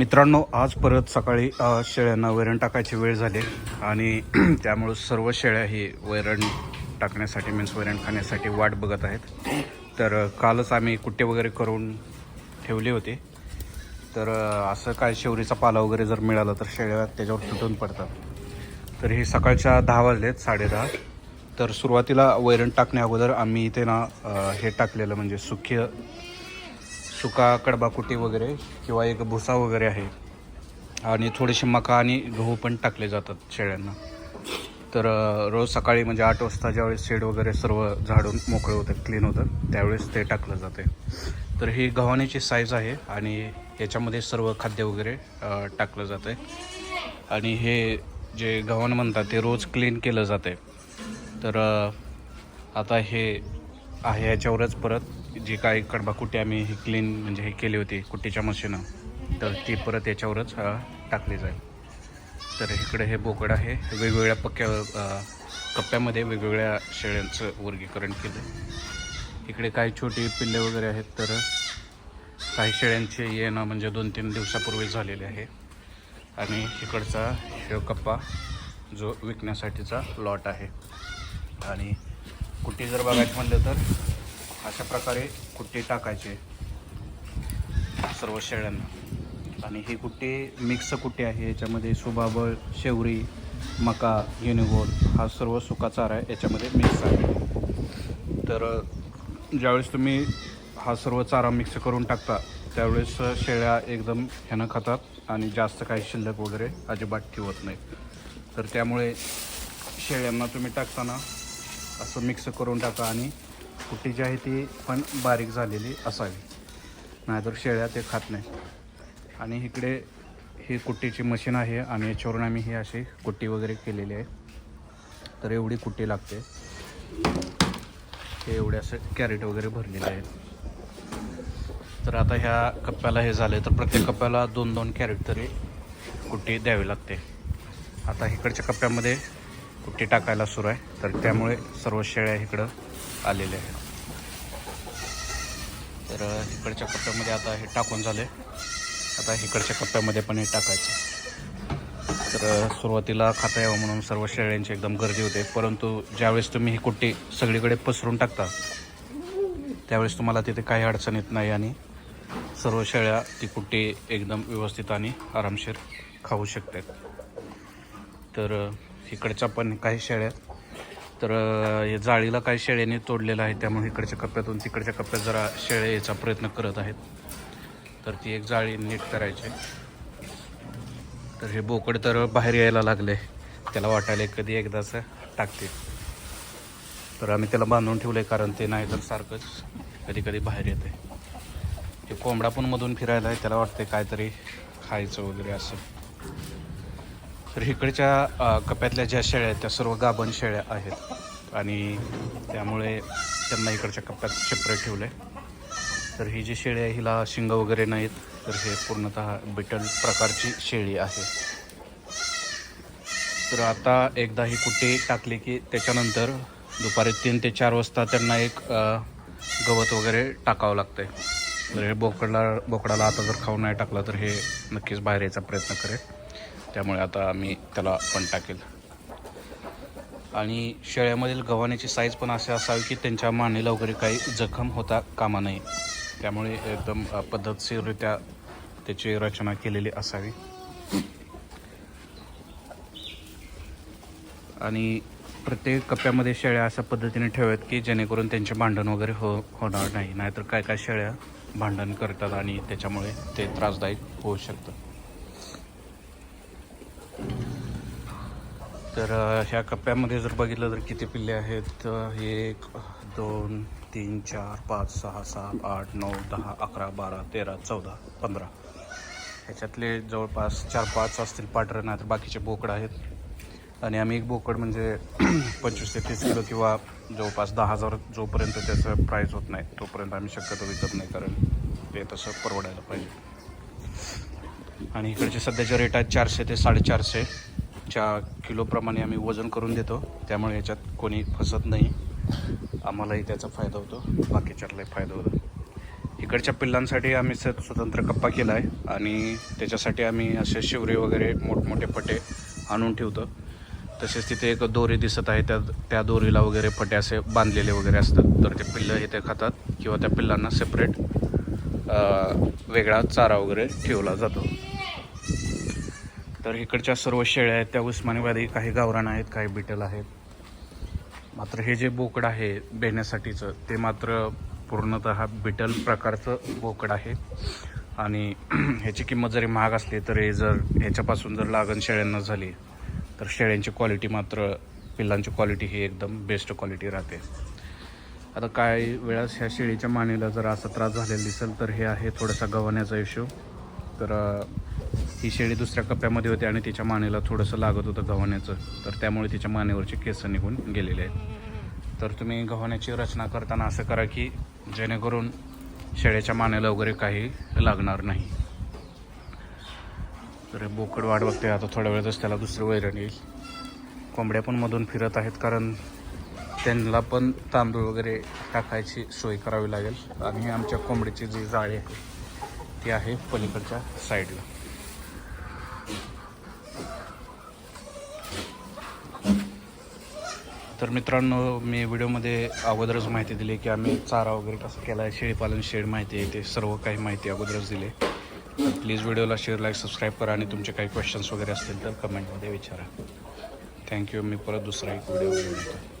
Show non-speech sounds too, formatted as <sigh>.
मित्रांनो आज परत सकाळी शेळ्यांना वैरण टाकायची वेळ झाली आणि <clears throat> त्यामुळं सर्व शेळ्या ही वैरण टाकण्यासाठी मीन्स वैरण खाण्यासाठी वाट बघत आहेत. तर कालच आम्ही कुट्टे वगैरे करून ठेवले होते. तर असं काय शेवरीचा पाला वगैरे जर मिळाला तर शेळ्या त्याच्यावर तुटून पडतात. तर हे सकाळच्या दहा वाजलेत साडेदहा. तर सुरुवातीला वैरण टाकण्या अगोदर आम्ही इथे ना हे टाकलेलं म्हणजे सुख्य सुका कडबाकुटी वगैरे किंवा एक भुसा वगैरे आहे. आणि थोडेसे मका आणि गहू पण टाकले जातात शेळ्यांना. तर रोज सकाळी म्हणजे आठ वाजता ज्यावेळेस शेड वगैरे सर्व झाडून मोकळं होतं क्लीन होतं त्यावेळेस ते टाकलं जाते. तर ही गव्हाणीची साईज आहे आणि याच्यामध्ये सर्व खाद्य वगैरे टाकलं जातं आहे आणि हे जे गव्हाण म्हणतात ते रोज क्लीन केलं जाते तर आता हे आहे याच्यावरच परत. जी काही कडबाकुटी आम्ही हे क्लीन म्हणजे हे केली होती कुट्टीच्या मशीनं तर ती परत याच्यावरच टाकली जाईल. तर इकडे हे बोकड आहे. वेगवेगळ्या पक्क्या कप्प्यामध्ये वेगवेगळ्या शेळ्यांचं वर्गीकरण केलं. इकडे काही छोटी पिल्ले वगैरे आहेत तर काही शेळ्यांचे येणं म्हणजे दोन तीन दिवसापूर्वी झालेले आहे. आणि इकडचा हे कप्पा जो विकण्यासाठीचा लॉट आहे. आणि कुठे जर बघायचं म्हणलं तर अशा प्रकारे कुट्टे टाकायचे. सर्व शेळ्यांना. आणि हे कुट्टी मिक्स कुट्टे आहे. याच्यामध्ये सुबाबळ शेवरी मका युनिगोल हा सर्व सुका चारा आहे याच्यामध्ये मिक्स आहे. तर ज्यावेळेस तुम्ही हा सर्व चारा मिक्स करून टाकता त्यावेळेस शेळ्या एकदम ह्यानं खातात आणि जास्त काही शिल्लक वगैरे अजिबात ठेवत नाहीत. तर त्यामुळे शेळ्यांना तुम्ही टाकताना असं मिक्स करून टाका आणि कुट्टी जी आहे ती पण बारीक झालेली असावी. नाहीतर शेळ्या ते खात नाही. आणि इकडे ही कुट्टीची मशीन आहे आणि याच्यावरून आम्ही ही अशी कुट्टी वगैरे केलेली आहे. तर एवढी कुट्टी लागते. हे एवढे असे कॅरेट वगैरे भरलेले आहेत. तर आता ह्या कप्प्याला हे झाले तर प्रत्येक कप्प्याला दोन दोन कॅरेट तरी कुट्टी द्यावी लागते. आता इकडच्या कप्प्यामध्ये कुट्टी टाकायला सुरू आहे. तर त्यामुळे सर्व शेळ्या इकडं आलेल्या आहेत. तर इकडच्या कप्प्यामध्ये आता हे टाकून झाले. आता इकडच्या कप्प्यामध्ये पण हे टाकायचं. तर सुरुवातीला खाता यावं म्हणून सर्व शेळ्यांची एकदम गर्दी होते. परंतु ज्यावेळेस तुम्ही ही कुट्टी सगळीकडे पसरून टाकता त्यावेळेस तुम्हाला तिथे काही अडचण येत नाही आणि सर्व शेळ्या ती कुट्टी एकदम व्यवस्थित आणि आरामशीर खाऊ शकतात. तर इकडच्या पण काही शेळ्या तर या जाळीला काही शेळ्याने तोडलेलं आहे. त्यामुळे इकडच्या कप्प्यातून तिकडच्या कप्प्यात जरा शेळ्या यायचा प्रयत्न करत आहेत. तर ती एक जाळी नीट करायची. तर हे बोकड तर बाहेर यायला लागले. त्याला वाटायला कधी एकदाच टाकते. तर आम्ही त्याला बांधून ठेवले कारण ते नाही तर सारखंच कधी कधी बाहेर येते. ते कोंबडा पण मधून फिरायला आहे. त्याला वाटते काहीतरी खायचं वगैरे असं. तर इकडच्या कप्प्यातल्या कप्यातल्या ज्या शेळ्या आहेत त्या सर्व गाभण शेळ्या आहेत. आणि त्यामुळे त्यांना इकडच्या कप्प्यात सेपरेट ठेवलं आहे तर ही जी शेळी आहे हिला शिंग वगैरे नाहीत. तर हे पूर्णतः बिटल प्रकारची शेळी आहे. तर आता एकदा ही कुट्टी टाकली की त्याच्यानंतर दुपारी तीन ते चार वाजता त्यांना एक गवत वगैरे टाकावं लागतंय. तर हे बोकडला बोकडाला आता जर खाऊन नाही टाकला तर हे नक्कीच बाहेर यायचा प्रयत्न करेल. त्यामुळे आता आम्ही त्याला पण टाकेल. आणि शेळ्यामधील गव्हाण्याची साईज पण अशी असावी की त्यांच्या मानेला वगैरे काही जखम होता कामा नये. त्यामुळे एकदम पद्धतशीररित्या त्याची रचना केलेली असावी. आणि प्रत्येक कप्प्यामध्ये शेळ्या अशा पद्धतीने ठेवत की जेणेकरून त्यांचे भांडण वगैरे हो होणार नाही. नाहीतर काय काय शेळ्या भांडण करतात आणि त्याच्यामुळे ते त्रासदायक होऊ शकतं. तर ह्या कप्प्यामध्ये जर बघितलं तर किती पिल्ले आहेत? एक दोन तीन चार पाच सहा सात आठ नऊ दहा अकरा बारा तेरा चौदा पंधरा. ह्याच्यातले जवळपास चार पाच असतील पाठरं नाही तर बाकीचे बोकड आहेत. आणि आम्ही एक बोकड म्हणजे <clears throat> पंचवीस ते तीस किलो किंवा जवळपास दहा हजार जोपर्यंत त्याचं प्राईस होत नाही तोपर्यंत आम्ही शक्यतो विकत नाही कारण ते तसं परवडायला पाहिजे. आणि इकडचे सध्याचे रेट आहेत चारशे ते साडेचारशे. च्या किलोप्रमाणे आम्ही वजन करून देतो त्यामुळे याच्यात कोणी फसत नाही. आम्हालाही त्याचा फायदा होतो. बाकीच्यालाही फायदा होतो. इकडच्या पिल्लांसाठी आम्ही स स्वतंत्र कप्पा केला आहे आणि त्याच्यासाठी आम्ही असे शिवरे वगैरे मोठमोठे पटे आणून ठेवतो. तसेच तिथे एक दोरी दिसत आहे. त्या त्या दोरीला वगैरे पटे असे बांधलेले वगैरे असतात. तर ते पिल्लं हे ते खातात किंवा त्या पिल्लांना सेपरेट वेगळा चारा वगैरे ठेवला जातो. तर इकडच्या सर्व शेळ्या आहेत त्या उस्मानाबादी काही गावरान आहेत काही बिटल आहेत. मात्र हे जे बोकड आहे बेण्यासाठीचं ते मात्र पूर्णतः बिटल प्रकारचं बोकड आहे. आणि <clears throat> ह्याची किंमत जरी महाग असली तरी जर ह्याच्यापासून जर लागण शेळ्यांना झाली तर शेळ्यांची क्वालिटी मात्र पिल्लांची क्वालिटी ही एकदम बेस्ट क्वालिटी राहते. आता काही वेळास ह्या शेळीच्या मानेला जर असा त्रास झालेला दिसेल तर हे आहे थोडासा गव्हाण्याचा इश्यू तर ही शेळी दुसऱ्या कप्प्यामध्ये होती आणि तिच्या मानेला थोडंसं लागत होतं गव्हाण्याचं. तर त्यामुळे तिच्या मानेवरचे केस निघून गेलेले आहेत. तर तुम्ही गव्हाण्याची रचना करताना असं करा की जेणेकरून शेळ्याच्या मानेला वगैरे काही लागणार नाही. तर बोकड वाट बघते आता थोड्या वेळातच त्याला दुसरं वैरण येईल. कोंबड्या पण मधून फिरत आहेत कारण त्यांना पण तांदूळ वगैरे टाकायची सोय करावी लागेल. आणि आमच्या कोंबडीची जी जाळी आहे ती आहे पलीकडच्या साईडला. तर मित्रांनो मी व्हिडिओमध्ये अगोदरच माहिती दिली की आम्ही चारा वगैरे कसं केला आहे शेळीपालन शेड माहिती आहे ते सर्व काही माहिती अगोदरच दिली. प्लीज व्हिडिओला शेअर लाईक सबस्क्राईब करा आणि तुमचे काही क्वेश्चन्स वगैरे असतील तर कमेंटमध्ये विचारा. थँक्यू मी परत दुसरा एक व्हिडिओ घेऊन येतो.